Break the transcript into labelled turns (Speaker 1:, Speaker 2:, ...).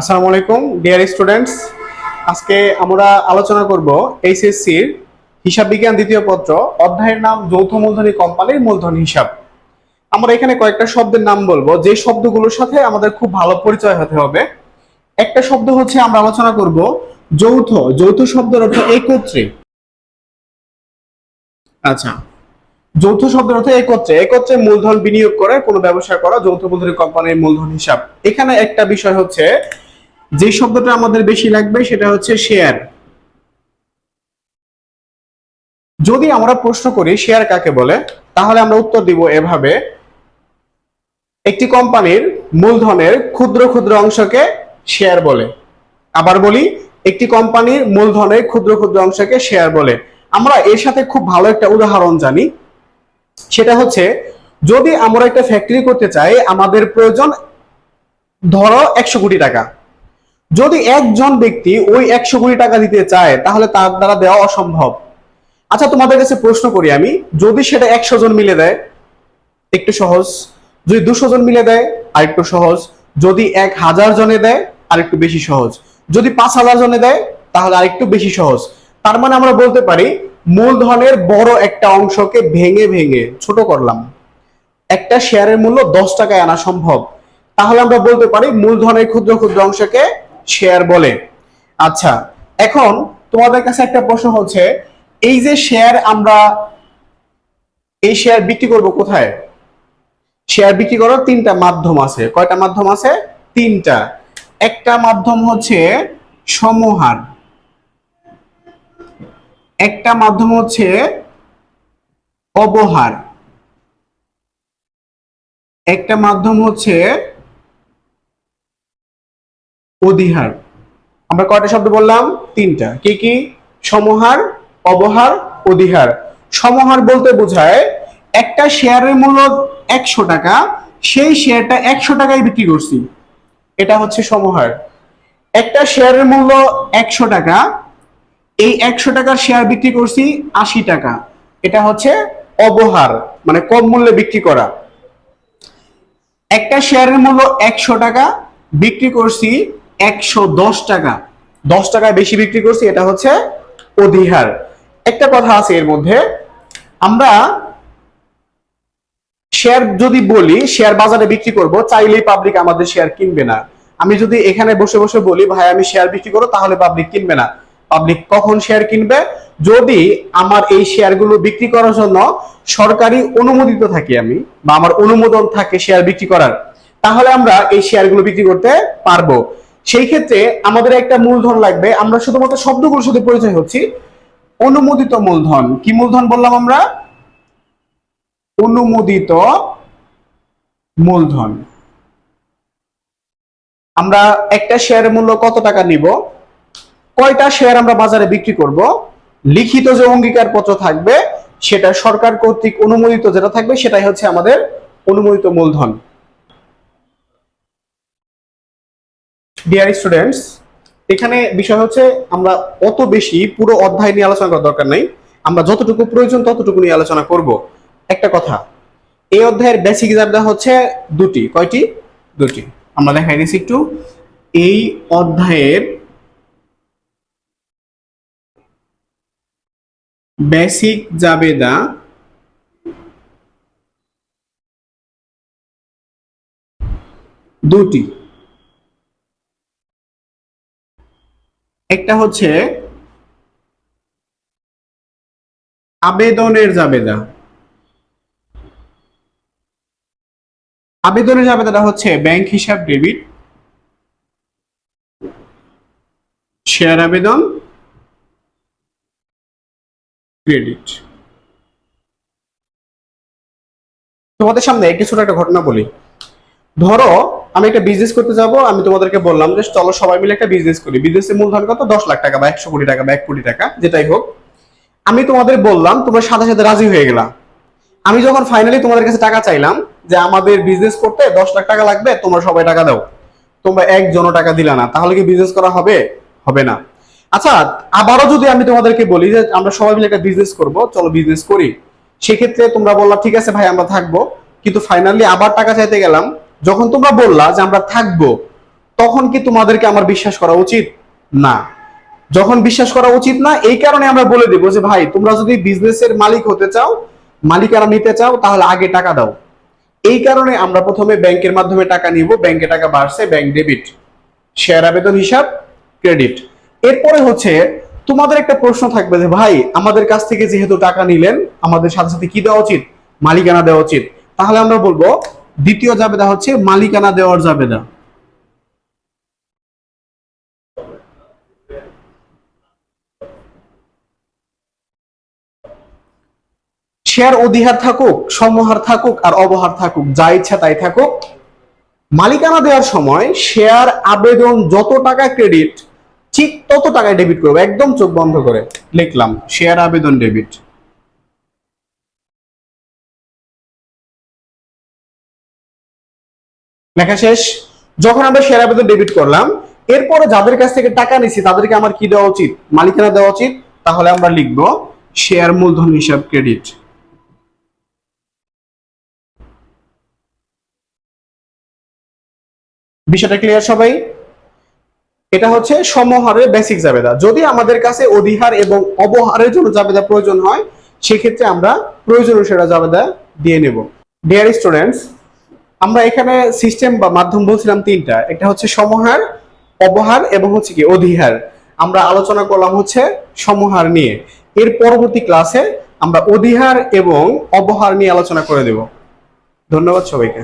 Speaker 1: আসসালামু আলাইকুম dear students আজকে আমরা আলোচনা করব এইচএসসির হিসাব বিজ্ঞান দ্বিতীয় পত্র, অধ্যায়ের নাম যৌথ মূলধনী কোম্পানির মূলধন হিসাব। আমরা এখানে কয়েকটা শব্দের নাম বলব, যে শব্দগুলোর সাথে আমাদের খুব ভালো পরিচয় হতে হবে। একটা শব্দ হচ্ছে আমরা আলোচনা করব যৌথ যৌথ শব্দের অর্থ একত্রে। আচ্ছা যৌথ শব্দের অর্থ একত্রে। একত্রে মূলধন বিনিয়োগ করে, কোনো ব্যবসা করা, যৌথ মূলধনী কোম্পানির মূলধন হিসাব। এখানে একটা বিষয় হচ্ছে যে শব্দটা আমাদের বেশি লাগবে সেটা হচ্ছে শেয়ার যদি আমরা প্রশ্ন করি শেয়ার কাকে বলে, তাহলে আমরা উত্তর দিব এভাবে, একটি কোম্পানির মূলধনের ক্ষুদ্র ক্ষুদ্র অংশকে শেয়ার বলে। আবার বলি, একটি কোম্পানির মূলধনের ক্ষুদ্র ক্ষুদ্র অংশকে শেয়ার বলে। আমরা এর সাথে খুব ভালো একটা উদাহরণ জানি। সেটা হচ্ছে, যদি আমরা একটা ফ্যাক্টরি করতে চাই, আমাদের প্রয়োজন ধরো একশো কোটি টাকা। যদি একজন ব্যক্তি ওই একশো কোটি টাকা দিতে চায়, তাহলে তার দ্বারা দেওয়া অসম্ভব। আচ্ছা তোমাদের কাছে প্রশ্ন করি আমি, যদি সেটা একশো জন মিলে দেয়, একটু সহজ। যদি দুশো জন মিলে দেয়, আরেকটু সহজ। যদি এক হাজার জনে দেয় আর একটু বেশি সহজ। যদি পাঁচ হাজার জনে দেয়, তাহলে আরেকটু বেশি সহজ। তার মানে আমরা বলতে পারি, মূলধনের বড় একটা অংশকে ভেঙে ভেঙে, ছোট করলাম। একটা শেয়ারের মূল্য দশ টাকায় আনা সম্ভব। তাহলে আমরা বলতে পারি, মূলধনের ক্ষুদ্র ক্ষুদ্র অংশকে শেয়ার বলে। আচ্ছা এখন তোমাদের কাছে একটা প্রশ্ন হচ্ছে, এই যে শেয়ার আমরা, এই শেয়ার বিক্রি করব কোথায়? শেয়ার বিক্রি করার তিনটা মাধ্যম আছে। কয়টা মাধ্যম আছে? তিনটা। একটা মাধ্যম হচ্ছে সমহার একটা মাধ্যম হচ্ছে অবহার। একটা মাধ্যম হচ্ছে অধিহার। আমরা কয়টা শব্দ বললাম? তিনটা। কি কি? সমহার, অবহার, অধিহার। সমহার বলতে বোঝায় একটা শেয়ারের মূল্য একশো টাকা, সেই শেয়ারটা একশো টাকায় বিক্রি করছি। এটা হচ্ছে সমহার। একটা শেয়ারের মূল্য একশো টাকা, এই একশো টাকার শেয়ার বিক্রি করছি আশি টাকা। এটা হচ্ছে অবহার মানে কম মূল্যে বিক্রি করা। একটা শেয়ারের মূল্য একশো টাকা, বিক্রি করছি একশো দশ টাকা। দশ টাকায় বেশি বিক্রি করছি, এটা হচ্ছে অধিহার। একটা কথা আছে এর মধ্যে, আমরা শেয়ার যদি বলি শেয়ার বাজারে বিক্রি করব, চাইলেই পাবলিক আমাদের শেয়ার কিনবে না। আমি যদি এখানে বসে বসে বলি, ভাই, আমি শেয়ার বিক্রি করব তাহলে পাবলিক কিনবে না। পাবলিক কখন শেয়ার কিনবে? যদি আমার এই শেয়ারগুলো বিক্রি করার জন্য সরকারি অনুমোদিত থাকি আমি, বা আমার অনুমোদন থাকে শেয়ার বিক্রি করার, তাহলে আমরা এই শেয়ারগুলো বিক্রি করতে পারব। সেই ক্ষেত্রে আমাদের একটা মূলধন লাগবে। আমরা শুধুমাত্র শব্দগুলোর সাথে পরিচয় হচ্ছি। অনুমোদিত মূলধন। কি মূলধন বললাম আমরা? অনুমোদিত মূলধন। আমরা একটা শেয়ারের মূল্য কত টাকা নিব? কয়টা শেয়ার আমরা বাজারে বিক্রি করব? লিখিত যে অঙ্গীকার পত্র থাকবে, সেটা সরকার কর্তৃক অনুমোদিত যেটা থাকবে, সেটাই হচ্ছে আমাদের অনুমোদিত মূলধন। ডিয়ার স্টুডেন্টস এখানে বিষয় হচ্ছে আমরা অত বেশি পুরো অধ্যায় নিয়ে আলোচনা করার দরকার নাই। আমরা যতটুকু প্রয়োজন ততটুকু নিয়ে আলোচনা করব। একটা কথা, এই অধ্যায়ের বেসিক জাবদা হচ্ছে দুটি। কয়টি? দুটি। আমরা দেখাই দিচ্ছি একটু। এই অধ্যায়ের বেসিক জাবেদা দুটি। একটা হচ্ছে আবেদনের জাবেদা। আবেদনের জাবেদাটা হচ্ছে ব্যাংক হিসাব ডেবিট, শেয়ার আবেদন, ক্রেডিট। তোমাদের সামনে একটি ছোট একটা ঘটনা বলি। ধরো আমি একটা বিজনেস করতে যাব, আমি তোমাদেরকে বললাম যে চলো সবাই মিলে একটা বিজনেস করি। বিজনেসের মূলধন কত? দশ লাখ টাকা বা একশো কোটি টাকা বা এক কোটি টাকা, যেটাই হোক। আমি তোমাদের বললাম, তোমরা সাথে সাথে রাজি হয়ে গেলা। আমি যখন ফাইনালি তোমাদের কাছে টাকা চাইলাম যে আমাদের বিজনেস করতে দশ লাখ টাকা লাগবে, তোমরা সবাই টাকা দাও। তোমরা একজনও টাকা দিলা না। তাহলে কি বিজনেস করা হবে? হবে না। আচ্ছা আবারও যদি আমি তোমাদেরকে বলি যে আমরা সবাই মিলে একটা বিজনেস করব, চলো বিজনেস করি। সেক্ষেত্রে তোমরা বললা, ঠিক আছে ভাই, আমরা থাকব। কিন্তু ফাইনালি আবার টাকা চাইতে গেলাম যখন তোমরা বললা যে আমরা থাকব, তখন কি তোমাদেরকে আমার বিশ্বাস করা উচিত? না। যখন বিশ্বাস করা উচিত না, এই কারণে আমরা বলে দেবো যে, ভাই, তোমরা যদি বিজনেসের মালিক হতে চাও, মালিকানা নিতে চাও, তাহলে আগে টাকা দাও। এই কারণে আমরা প্রথমে ব্যাংকের মাধ্যমে টাকা নিব, ব্যাংকে টাকা বাড়ছে, ব্যাংক ডেবিট শেয়ার আবেদন হিসাব ক্রেডিট এরপরে হচ্ছে, তোমাদের একটা প্রশ্ন থাকবে যে, ভাই, আমাদের কাছ থেকে যেহেতু টাকা নিলেন, আমাদের সাথে সাথে কি দেওয়া উচিত? মালিকানা দেওয়া উচিত? তাহলে আমরা বলব দ্বিতীয় জাবেদা হচ্ছে মালিকানা দেওয়ার জাবেদা। শেয়ার অধিহার থাকুক সমহার থাকুক আর অবহার থাকুক, যা ইচ্ছা তাই থাকুক। মালিকানা দেওয়ার সময় শেয়ার আবেদন যত টাকা ক্রেডিট, ঠিক তত টাকায় ডেবিট করব। একদম চোখ বন্ধ করে লিখলাম, শেয়ার আবেদন ডেবিট। লেখা শেষ। যখন আমরা শেয়ার আবেদন ডেবিট করলাম এরপরে যাদের কাছ থেকে টাকা নিছি, তাদেরকে আমার কি দেওয়া উচিত? মালিকানা দেওয়া উচিত? তাহলে আমরা লিখব শেয়ার মূলধন হিসাব ক্রেডিট বিষয়টা ক্লিয়ার সবাই? এটা হচ্ছে সমহারের বেসিক জাবেদা। যদি আমাদের কাছে অধিহার এবং অবহারের জন্য জাবেদা প্রয়োজন হয়, সেক্ষেত্রে আমরা প্রয়োজন অনুসারে জাবেদা দিয়ে নেব। ডিয়ার স্টুডেন্টস আমরা এখানে সিস্টেম বা মাধ্যম বলছিলাম তিনটা। একটা হচ্ছে সমহার, অবহার এবং হচ্ছে কি অধিহার। আমরা আলোচনা করলাম হচ্ছে সমহার নিয়ে। এর পরবর্তী ক্লাসে আমরা অধিহার এবং অবহার নিয়ে আলোচনা করে দেব। ধন্যবাদ সবাইকে।